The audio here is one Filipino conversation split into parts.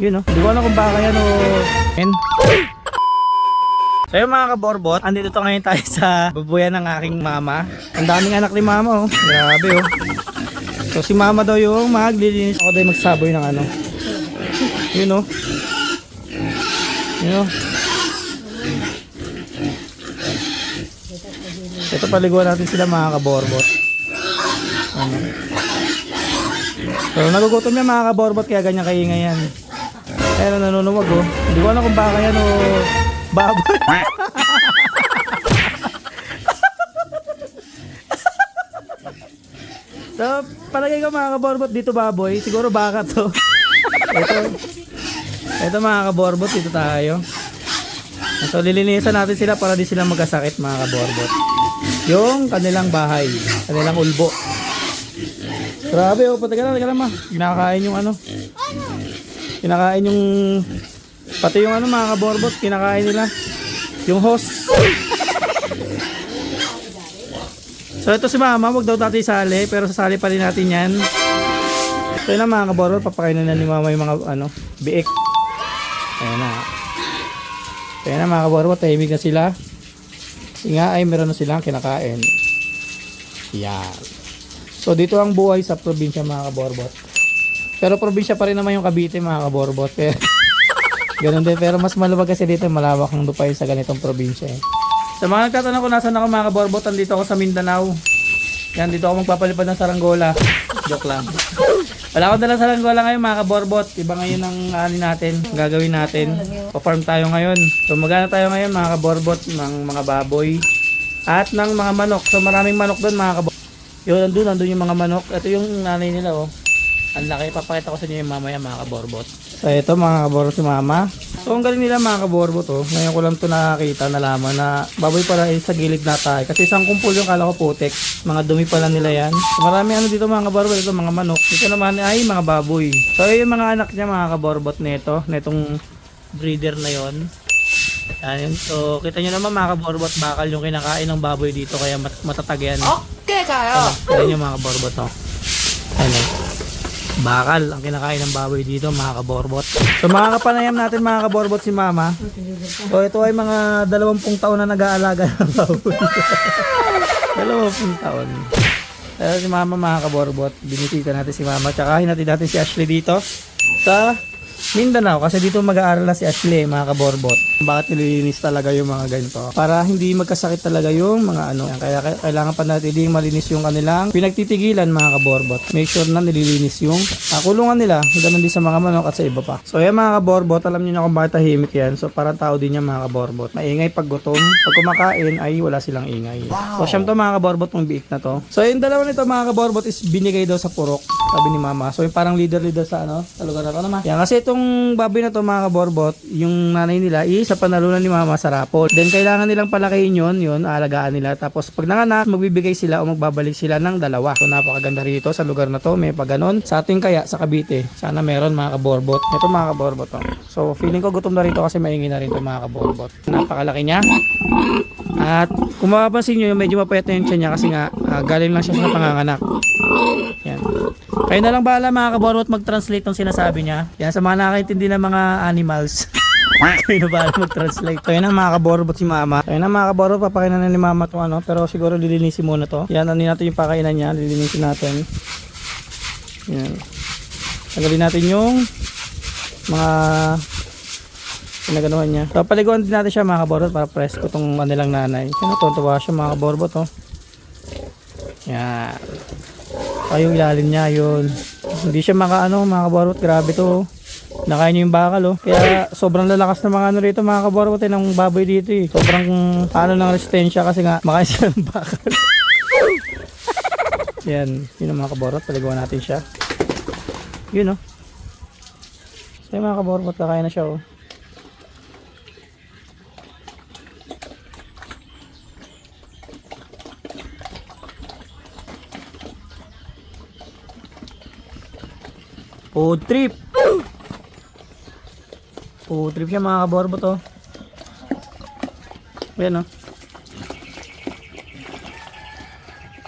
Yun oh. Hindi ko alam kung baka yan o... Hen. So yung mga kaborbot, andito to ngayon tayo sa babuyan ng aking mama. Ang daming anak ni mama oh. Grabe oh. So si mama daw yung maglilinis. Ako daw magsaboy ng ano. Yun oh. Yun oh. Ito paliguan natin sila mga kaborbot. Ano. So nagugutom yan mga kaborbot kaya ganyan kaingay yan. Pero nanunuwag oh. Hindi ko alam kung baka yan o baboy. so palagay ko mga kaborbot dito baboy. Siguro baka to. ito. Ito mga kaborbot dito tayo. So lilinisan natin sila para di sila magkasakit mga kaborbot. Yung kanilang bahay, kanilang ulbo. Grabe oh, pati ka na, teka lang ma. Kinakain yung ano. Kinakain yung pati yung ano mga kaborbot, kinakain nila. Yung host. So ito si mama, wag daw natin isali, pero sasali pa rin natin yan. So yun na mga kaborbot, papakainin na ni mama yung mga ano, biik. Ayan na. Ayan na mga kaborbot, tahimik na sila. Kasi nga ay meron na silang kinakain. Yan. So dito ang buhay sa probinsya mga kaborbot. Pero probinsya pa rin naman yung Cavite mga kaborbot. Pero, ganun din. Pero mas maluwag kasi dito malawak ang lupain sa ganitong probinsya eh. Sa mga nagtatanong kung nasan ako mga kaborbot, andito ako sa Mindanao. Yan, dito ako magpapalipad ng saranggola. Joke lang. Wala akong dalang saranggola ngayon mga kaborbot. Iba ngayon ang ani natin, gagawin natin. Pa-farm tayo ngayon. So magana tayo ngayon mga kaborbot ng mga baboy at ng mga manok. So maraming manok doon mga kaborbot. Yun, nandun, nandun yung mga manok. Ito yung nanay nila oh. Ang laki, papakita ko sa inyo yung mamaya mga kaborbot. So ito mga kaborbot si mama. So ang galing nila mga kaborbot oh. Ngayon ko lang to nakakita, nalaman na baboy pala ay sa gilid na tayo. Kasi isang kumpul yung kala ko putek. Mga dumi pala nila yan. So marami ano dito mga kaborbot. Ito mga manok. Ito naman ay mga baboy. So yung mga anak niya mga kaborbot nito. Netong breeder na yon. Yan, so kita nyo naman mga kaborbot bakal yung kinakain ng baboy dito kaya mat matatag yan. Okay kayo. Ano, yan yung mga kaborbot to. Ano? Bakal ang kinakain ng baboy dito mga kaborbot. So mga kapanayam natin mga kaborbot si mama. So ito ay mga dalawampung taon na nag-aalaga ng baboy. dalawampung taon. Pero si mama mga kaborbot, binisita natin si mama. Tsaka hinatid natin si Ashley dito sa Mindanao kasi dito mag-aaral na si Ashley mga kaborbot. Bakit nililinis talaga yung mga ganito? Para hindi magkasakit talaga yung mga ano. Kaya kaya kailangan pa natin malinis yung kanilang pinagtitigilan mga kaborbot. Make sure na nililinis yung ah, kulungan nila. Ganun din sa mga manok at sa iba pa. So yan mga kaborbot, alam niyo na kung bakit tahimik yan. So parang tao din yan mga kaborbot. Maingay pag gutom. Pag kumakain ay wala silang ingay. So siyam to mga kaborbot mong biik na to. So yung dalawa nito mga kaborbot is binigay daw sa purok. Sabi ni mama. So yung parang leader-leader sa ano, sa lugar na to naman. Yan kasi itong baboy na to mga kaborbot, yung nanay nila is sa panalunan ni mama sa rapol. Then kailangan nilang palakihin yun, yun, alagaan nila. Tapos pag nanganak, magbibigay sila o magbabalik sila ng dalawa. So napakaganda rito sa lugar na to, may paganon. Sa ating kaya, sa Cavite, sana meron mga kaborbot. Ito mga kaborbot to. So feeling ko gutom na rito kasi maingin na rin to mga kaborbot. Napakalaki niya. At kung mapapansin nyo, medyo mapayat na yung niya kasi nga ah, galing lang siya sa panganganak. Yan. Kayo na lang bahala mga kaborbot mag-translate ng sinasabi niya. Yan sa mga nakakaintindi ng mga animals. Kayo na bahala mag-translate. Yan ang mga kaborbot si mama. Yan ang mga kaborbot, papakainan na ni mama itong ano. Pero siguro lilinisin muna to. Yan, ano natin yung pakainan niya. Lilinisin natin. Yan. Tanggalin natin yung mga pinaganuhan niya. So paliguan din natin siya mga kaborbot para presko itong manilang nanay. Yan, tuwa siya mga kaborbot oh. Yan. Ay, yung ilalim niya, yun. Hindi siya maka, ano, mga kaborot. Grabe to. Nakain niya yung bakal, oh. Kaya, sobrang lalakas ng mga ano rito, mga kaborot, eh, ng baboy dito, eh. Sobrang, ano, ng resistensya kasi nga, makain sila ng bakal. Yan. Yun ang mga kaborot. Paliguan natin siya. Yun, oh. So, mga kaborot, kakain na siya, oh. Food trip. Food trip siya mga kaborbo to. Ayan o.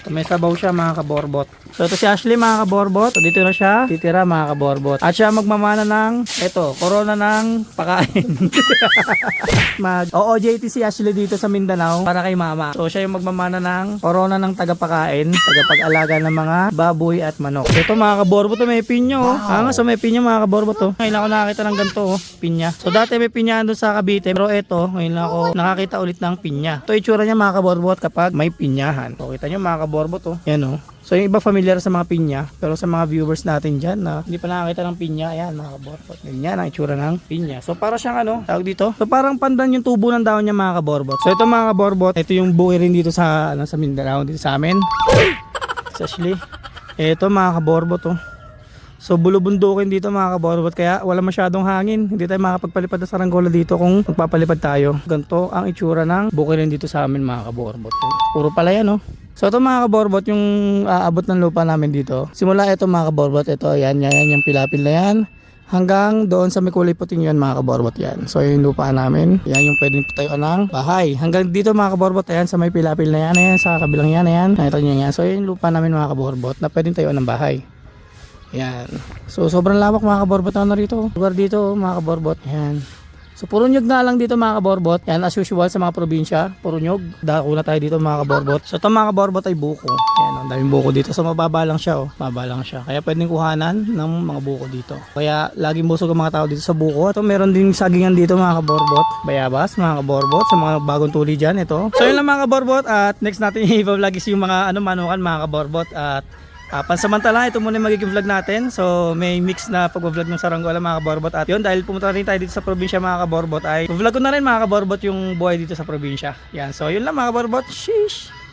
So, may sabaw siya mga kaborbot. So ito si Ashley mga kaborbot. So dito na siya titira mga kaborbot. At siya magmamana ng ito, corona ng pakain. Mag OOJT si Ashley dito sa Mindanao para kay mama. So siya yung magmamana ng corona ng tagapakain, tagapag-alaga ng mga baboy at manok. So, ito mga kaborbot, oh, may pinya oh. Ah, nga, so may pinya mga kaborbot oh. Ngayon ako nakakita ng ganito oh, pinya. So dati may pinya doon sa Cavite, pero ito, ngayon ako nakakita ulit ng pinya. Ito itsura niya mga kaborbot kapag may pinyahan. So kita niyo mga kaborbot oh. Yan oh. So yung iba familiar sa mga pinya, pero sa mga viewers natin dyan na hindi pa nakakita ng pinya, ayan mga kaborbot. Ganyan ang itsura ng pinya. So para siyang ano, tawag dito. So parang pandan yung tubo ng daon niya mga kaborbot. So ito mga kaborbot, ito yung buhay rin dito sa, ano, sa Mindanao, dito sa amin. Sa. Ito mga kaborbot oh. So bulubundukin dito mga kaborbot kaya wala masyadong hangin. Hindi tayo makapagpalipad na saranggola dito kung magpapalipad tayo. Ganto ang itsura ng bukirin dito sa amin mga kaborbot. Puro pala yan oh. So ito mga kaborbot yung aabot ng lupa namin dito. Simula ito mga kaborbot, ito yan, yan, yan yung pilapil na yan. Hanggang doon sa may kulay puting yun mga kaborbot yan. So yung lupa namin, yan yung pwedeng tayo ng bahay. Hanggang dito mga kaborbot, ayan sa may pilapil na yan, ayan sa kabilang yan, ayan. Ito nyo yan. So yung lupa namin mga kaborbot na pwedeng tayo ng bahay. Yan. So sobrang lawak mga kaborbot na rito. Lugar dito mga kaborbot. Yan. So puro nyug na lang dito mga kaborbot. Yan as usual sa mga probinsya. Puro nyug. Dako na tayo dito mga kaborbot. So ito mga kaborbot ay buko. Yan. Ang daming buko dito. So mababa lang siya oh. Mababa lang siya. Kaya pwedeng kuhanan ng mga buko dito. Kaya laging busog ang mga tao dito sa buko. Ito meron din sagingan dito mga kaborbot. Bayabas mga kaborbot. Sa mga bagong tuli dyan. Ito. So yun lang mga kaborbot. At next natin i-vlog is yung mga ano manukan mga kaborbot. At Ah, pansamantala, ito muna yung magiging vlog natin. So, may mix na pag-vlog ng saranggola mga kaborbot. At yun, dahil pumunta rin tayo dito sa probinsya mga kaborbot, ay vlog ko na rin mga kaborbot yung buhay dito sa probinsya. Yan, so yun lang mga kaborbot. Sheesh!